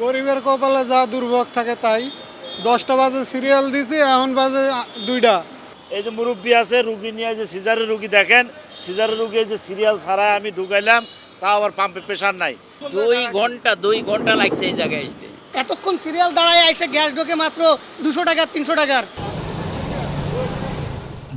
গরিবের কপালে যা দুর্ভোগ থাকে তাই। দশটা বাজে সিরিয়াল দিছি এখন বাজে দুইটা। এই যে মুরব্বী আছে রুগী নিয়ে যে সিজারের রুগী দেখেন সিজারের রুগী যে সিরিয়াল ছাড়া আমি ঢুকাইলাম তা আবার পাম্পে প্রেশার নাই। দুই ঘণ্টা দুই ঘণ্টা লাগছে এই জায়গায় আসতে। এতক্ষণ সিরিয়াল দাঁড়ায় এসে গ্যাস ঢোকে মাত্র দুশো টাকা তিনশো টাকার।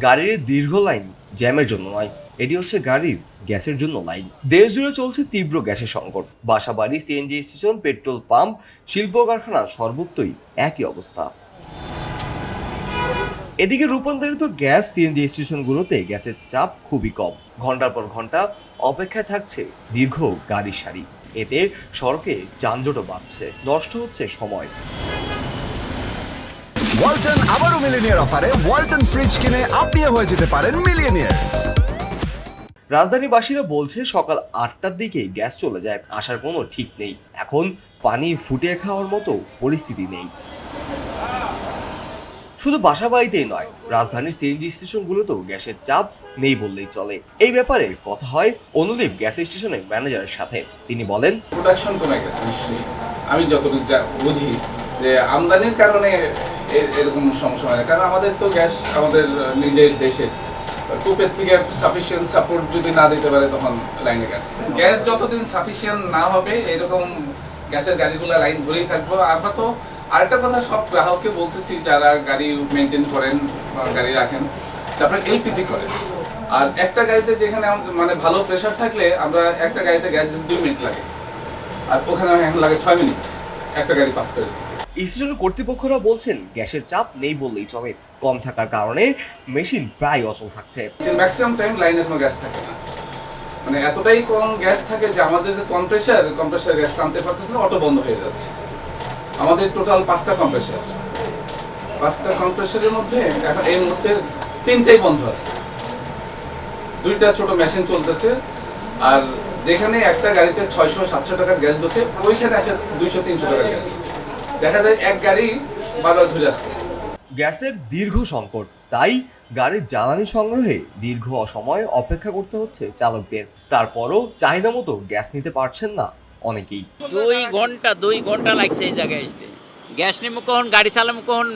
গাড়ির দীর্ঘ লাইন। জ্যামের জন্য নয়, এটি হচ্ছে গাড়ির গ্যাসের জন্য লাইন। দেশ জুড়ে চলছে তীব্র গ্যাসের সংকট। বাসাবাড়ি সিএনজি স্টেশন, পেট্রোল পাম্প, শিল্প কারখানা সর্বত্রই একই অবস্থা। এদিকে রূপান্তরিত গ্যাস সিএনজি স্টেশনগুলোতে গ্যাসের চাপ খুবই কম। ঘণ্টার পর ঘণ্টা অপেক্ষায় থাকছে দীর্ঘ গাড়ির সারি। এতে সড়কে যানজটও বাড়ছে। নষ্ট হচ্ছে সময়। ওয়ালটন আবারও মিলিনিয়ার অফারে ওয়ালটন ফ্রিজ কিনে আপনিও হয়ে যেতে পারেন মিলিয়নিয়ার। রাজধানীবাসীরা বলছে সকাল আটটার দিকে গ্যাস চলে যায় আসার কোনো ঠিক নেই। এখন পানি ফুটিয়ে খাওয়ার মতো পরিস্থিতি নেই। শুধু বাসা বাড়িতেই নয় রাজধানীর সিএনজি স্টেশনগুলোতেও গ্যাসের চাপ নেই বললেই চলে। এই ব্যাপারে কথা হয় অনুদীপ গ্যাস স্টেশনের ম্যানেজারের সাথে। তিনি বলেন প্রোডাকশন কমে গেছে নিশ্চয়ই। আমি যতটুকু বুঝি যে আমদানির কারণে এরকম সমস্যা হয় না। কারণ আমাদের তো গ্যাস আমাদের নিজের দেশের কূপের থেকে সাফিসিয়েন্ট সাপোর্ট যদি না দিতে পারে তখন লাইনে গ্যাস গ্যাস যতদিন সাফিসিয়েন্ট না হবে, এরকম গ্যাসের গাড়িগুলো লাইন ধরেই থাকব। আমরা তো আরেকটা কথা সব গ্রাহককে বলতেছি, যারা গাড়ি মেনটেন করেন গাড়ি রাখেন তারপরে এলপিজি করেন। আর একটা গাড়িতে যেখানে মানে ভালো প্রেশার থাকলে আমরা একটা গাড়িতে গ্যাস দুই মিনিট লাগে। আর ওখানে এখন লাগে ছয় মিনিট, একটা গাড়ি পাস করে দিতে। স্টেশনের কর্তৃপক্ষরা বলছেন গ্যাসের চাপ নেই বললেই চলে। কম থাকার কারণে মেশিন প্রায় অচল থাকছে। ম্যাক্সিমাম টাইম লাইনে কোনো গ্যাস থাকে না। মানে এতটাই কম গ্যাস থাকে যে আমাদের যে কম্প্রেসার কম্প্রেসার গ্যাস টানতে পারতেছে না অটো বন্ধ হয়ে যাচ্ছে। আমাদের টোটাল পাঁচটা কম্প্রেসার পাঁচটা কম্প্রেসারের মধ্যে এখন এই মুহূর্তে তিনটাই বন্ধ আছে। দুইটা ছোট মেশিন চলতেছে, আর যেখানে একটা গাড়িতে ছয়শো সাতশো টাকার গ্যাস ঢোকে, ওইখানে আসে দুইশো, তিনশো টাকার গ্যাস। দেখা যায় এক গাড়ি বারবার ঘুরে আসতেছে। গ্যাসের দীর্ঘ সংকট তাই গাড়ির জ্বালানি সংগ্রহে দীর্ঘ সময় অপেক্ষা করতে হচ্ছে চালকদের। তারপরও চাহিদা মতো গ্যাস নিতে পারছেন না অনেকেই। দুই ঘণ্টা দুই ঘণ্টা লাগছে এই জায়গায় আসতে। গ্যাস নেব কখন গাড়ি চালাবো কখন?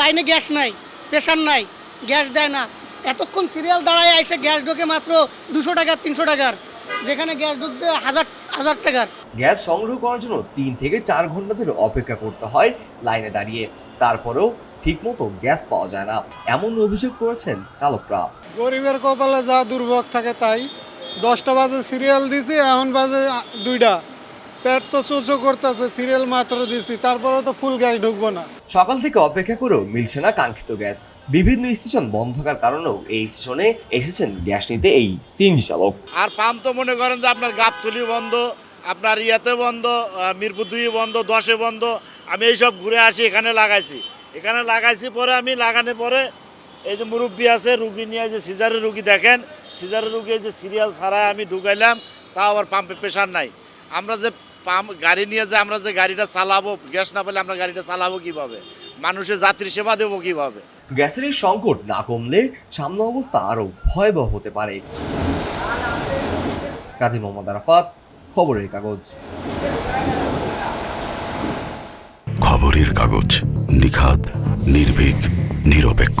লাইনে গ্যাস নাই প্রেশার নাই গ্যাস দেয় না। এতক্ষণ সিরিয়াল দাঁড়ায় এসে গ্যাস ঢোকে মাত্র দুশো টাকার তিনশো টাকার। যেখানে গ্যাস ঢুকতে হাজার হাজার টাকার। গ্যাস সংগ্রহ করার জন্য তিন থেকে চার ঘণ্টা ধরে অপেক্ষা করতে হয় লাইনে দাঁড়িয়ে। তারপরেও ঠিকমতো গ্যাস পাওয়া যায় না। এমন অভিযোগ করেছেন চালকরা। গরিবের কপালে যা দুর্ভোগ থাকে তাই। দশটা বাজে সিরিয়াল দিছে এখন বাজে দুইটা। পেট তো চোচো করতেছে সিরিয়াল মাত্র দিছি তারপরেও তো ফুল গ্যাস ঢুকবো না। সকাল থেকে অপেক্ষা করেও মিলছে না কাঙ্ক্ষিত গ্যাস। বিভিন্ন স্টেশন বন্ধ থাকার কারণেও এই স্টেশনে এসেছেন গ্যাস নিতে এই সিএনজি চালক। আর পাম্প তো মনে করেন যে আপনার গাবতলি বন্ধ আপনার ইয়াতে বন্ধ মিরপুর দুই বন্ধ দশে বন্ধ আমি এইসব ঘুরে আসি এখানে লাগাইছি। এখানে লাগাইছি পরে আমি লাগানোর পরে এই যে মুরব্বী আছে রুগী নিয়ে যে সিজারের রুগী দেখেন সিজারের রুগী যে সিরিয়াল ছাড়া আমি ঢুকাইলাম তা আবার পাম্পে প্রেশার নাই। আমরা যে পাম্প গাড়ি নিয়ে যে আমরা যে গাড়িটা চালাবো গ্যাস না পেলে আমরা গাড়িটা চালাবো কীভাবে? মানুষের যাত্রী সেবা দেবো কীভাবে? গ্যাসের এই সংকট না কমলে সামনে অবস্থা আরও ভয়াবহ হতে পারে। কাজী মোহাম্মদ আরাফাত খবরের কাগজ। খবরের কাগজ নিখাদ নির্ভীক নিরপেক্ষ।